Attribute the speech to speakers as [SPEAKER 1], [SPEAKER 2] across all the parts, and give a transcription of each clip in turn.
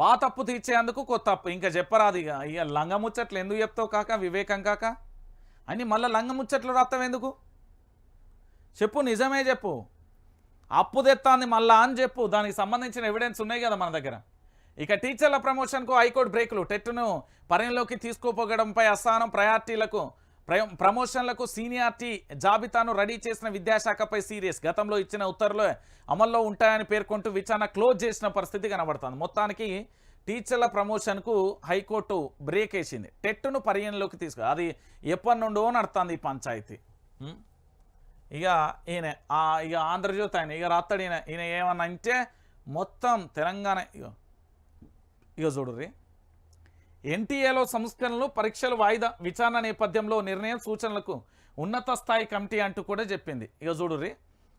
[SPEAKER 1] పాత అప్పు తీర్చేందుకు కొత్త అప్పు. ఇంకా చెప్పరాదు ఇక. ఇక లంగముచ్చట్లు ఎందుకు చెప్తావు కాక? వివేకం కాక? అని మళ్ళీ లంగముచ్చట్లు రాస్తావు ఎందుకు? చెప్పు నిజమే చెప్పు. అప్పు తెత్తాంది మళ్ళా అని చెప్పు. దానికి సంబంధించిన ఎవిడెన్స్ ఉన్నాయి కదా మన దగ్గర. ఇక టీచర్ల ప్రమోషన్కు హైకోర్టు బ్రేకులు టెట్ను పరిగణలోకి తీసుకోపోగడంపై అస్థానం ప్రయారిటీలకు ప్రమోషన్లకు సీనియారిటీ జాబితాను రెడీ చేసిన విద్యాశాఖపై సీరియస్. గతంలో ఇచ్చిన ఉత్తర్వులు అమల్లో ఉంటాయని పేర్కొంటూ విచారణ క్లోజ్ చేసిన పరిస్థితి కనబడుతుంది. మొత్తానికి టీచర్ల ప్రమోషన్కు హైకోర్టు బ్రేక్ వేసింది టెట్ను పరిగణలోకి తీసుకు అది ఎప్పటి నుండో నడుస్తుంది ఈ పంచాయతీ. ఇక ఈయన ఇక ఆంధ్రజ్యోతి ఆయన ఇక రాస్తాడు ఈయన ఈయన ఏమన్నా అంటే మొత్తం తెలంగాణ ఇక ఇక చూడుర్రి. ఎన్టీఏలో సంస్కరణలు పరీక్షలు వాయిదా విచారణ నేపథ్యంలో నిర్ణయం సూచనలకు ఉన్నత స్థాయి కమిటీ అంటూ కూడా చెప్పింది. ఇక చూడుర్రి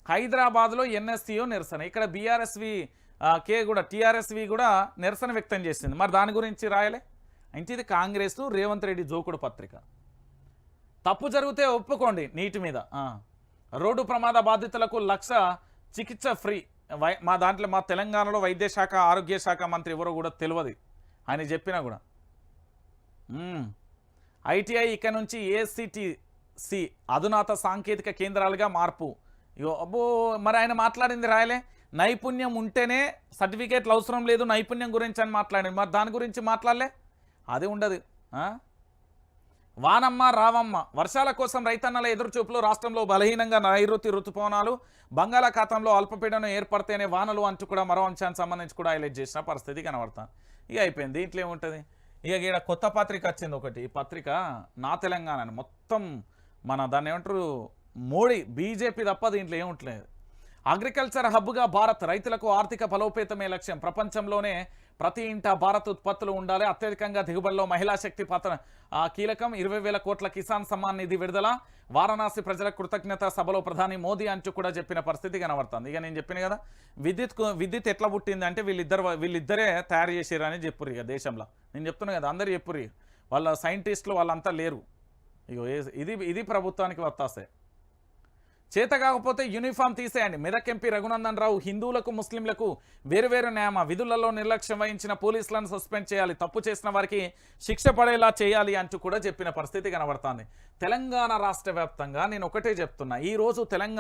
[SPEAKER 1] హైదరాబాద్లో ఎన్ఎస్సిఓ నిరసన. ఇక్కడ బీఆర్ఎస్వి కే కూడా టీఆర్ఎస్వి కూడా నిరసన వ్యక్తం చేసింది. మరి దాని గురించి రాయలే? అంటే ఇది కాంగ్రెస్ రేవంత్ రెడ్డి జోకుడు పత్రిక. తప్పు జరిగితే ఒప్పుకోండి నీటి మీద. రోడ్డు ప్రమాద బాధితులకు లక్ష చికిత్స ఫ్రీ. వై మా దాంట్లో మా తెలంగాణలో వైద్య శాఖ ఆరోగ్య శాఖ మంత్రి ఎవరో కూడా తెలియదు ఆయన చెప్పినా కూడా. ఐటీఐ ఇక నుంచి ఏసీటీసి అధునాత సాంకేతిక కేంద్రాలుగా మార్పు. అబ్బో మరి ఆయన మాట్లాడింది రాయలే? నైపుణ్యం ఉంటేనే సర్టిఫికేట్లు అవసరం లేదు నైపుణ్యం గురించి అని మాట్లాడింది. మరి దాని గురించి మాట్లాడలే? అది ఉండదు. వానమ్మ రావమ్మ వర్షాల కోసం రైతన్నల ఎదురుచూపులు రాష్ట్రంలో బలహీనంగా నైరుతి ఋతుపవనాలు బంగాళాఖాతంలో అల్పపీడనం ఏర్పడితేనే వానలు అంటూ కూడా మరో అంశానికి సంబంధించి కూడా హైలైట్ చేసిన పరిస్థితి కనబడతాను ఇక అయిపోయింది. ఇంట్లో ఏముంటుంది? ఇక ఈడ కొత్త పత్రిక వచ్చింది ఒకటి. ఈ పత్రిక నా తెలంగాణ అని మొత్తం మన దాన్ని ఏమంటారు? మోడీ బీజేపీ తప్ప దీంట్లో ఏముంటలేదు అగ్రికల్చర్ హబ్గా భారత్ రైతులకు ఆర్థిక బలోపేతమే లక్ష్యం. ప్రపంచంలోనే ప్రతి ఇంట భారత్ ఉత్పత్తులు ఉండాలి. అత్యధికంగా దిగుబడిలో మహిళా శక్తి పాత్ర ఆ, కీలకం. ఇరవై వేల కోట్ల కిసాన్ సమ్మాన్ నిధి విడుదల. వారణాసి ప్రజల కృతజ్ఞత సభలో ప్రధాని మోదీ అంటూ కూడా చెప్పిన పరిస్థితి కనబడుతుంది. ఇక నేను చెప్పిన కదా విద్యుత్ విద్యుత్ ఎట్లా పుట్టింది అంటే వీళ్ళిద్దరు వీళ్ళిద్దరే తయారు చేసారని చెప్పురు ఇక దేశంలో. నేను చెప్తున్నా కదా అందరు చెప్పురి వాళ్ళ సైంటిస్టులు వాళ్ళంతా లేరు. ఇగో ఇది ఇది ప్రభుత్వానికి వత్తాసే. చేత కాకపోతే యూనిఫామ్ తీసేయండి. మెదక్ ఎంపీ రఘునందన్ రావు హిందువులకు ముస్లింలకు వేరువేరు న్యామ విధులలో నిర్లక్ష్యం వహించిన పోలీసులను సస్పెండ్ చేయాలి. తప్పు చేసిన వారికి శిక్ష పడేలా చేయాలి అంటూ కూడా చెప్పిన పరిస్థితి కనబడుతుంది. తెలంగాణ రాష్ట్ర వ్యాప్తంగా నేను ఒకటే చెప్తున్నా. ఈ రోజు తెలంగాణ